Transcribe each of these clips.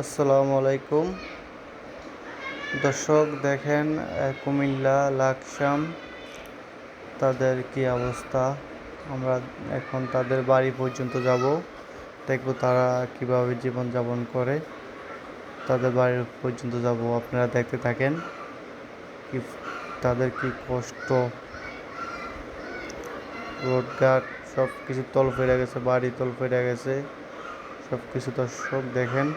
আসসালামু আলাইকুম। দর্শক, দেখেন কুমিল্লা, লাকসাম, তাদের কি অবস্থা? আমরা এখন তাদের বাড়ি পর্যন্ত যাব। দেখব তারা কীভাবে জীবনযাপন করে। তাদের বাড়ি পর্যন্ত যাব। আপনারা দেখতে থাকেন কি তাদের কি কষ্ট। রোডঘাট সব কিছু তল ফেরে গেছে, বাড়ি তল ফেরে গেছে। সব কিছু দর্শক, দেখেন।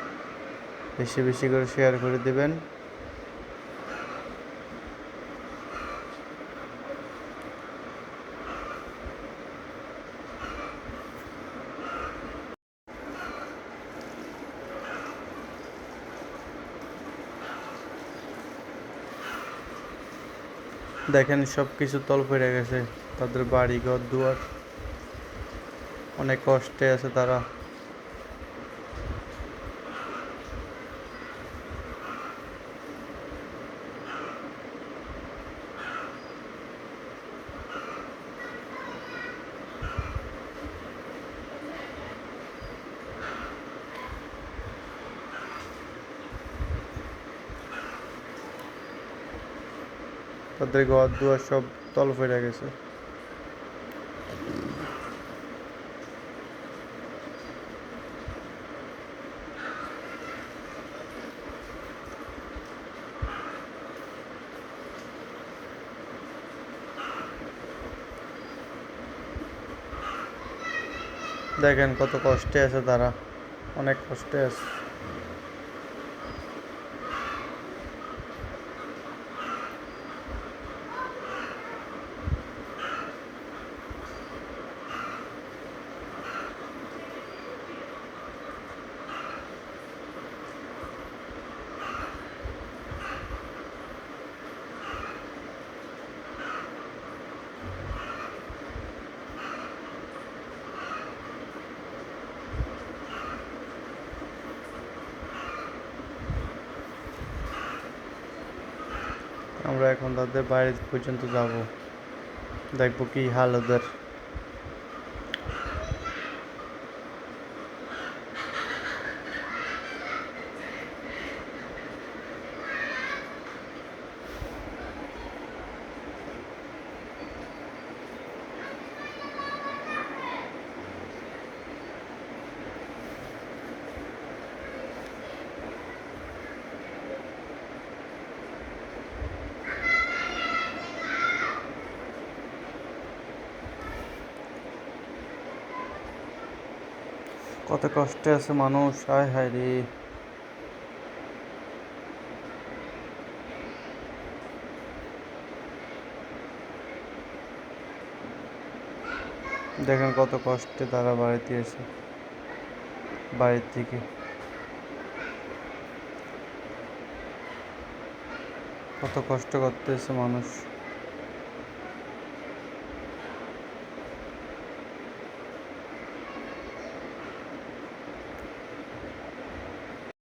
বেশি বেশি করে শেয়ার করে দিবেন। দেখেন সব কিছু তল ফেরে গেছে। তাদের বাড়ি ঘর দুয়ার। অনেক কষ্টে আছে তারা। তাদের ঘর দুয়ার সব তল ফেরে গেছে। দেখেন কত কষ্টে আছে তারা। অনেক কষ্টে আছে। আমরা এখন তাদের বাইরে পর্যন্ত যাব। দেখব কি হাল ওদের। কত কষ্টে আছে মানুষ আয় হায় রে। দেখেন কত কষ্টে তারা বাড়িতে এসে, বাড়ির থেকে কত কষ্ট করতেছে মানুষ।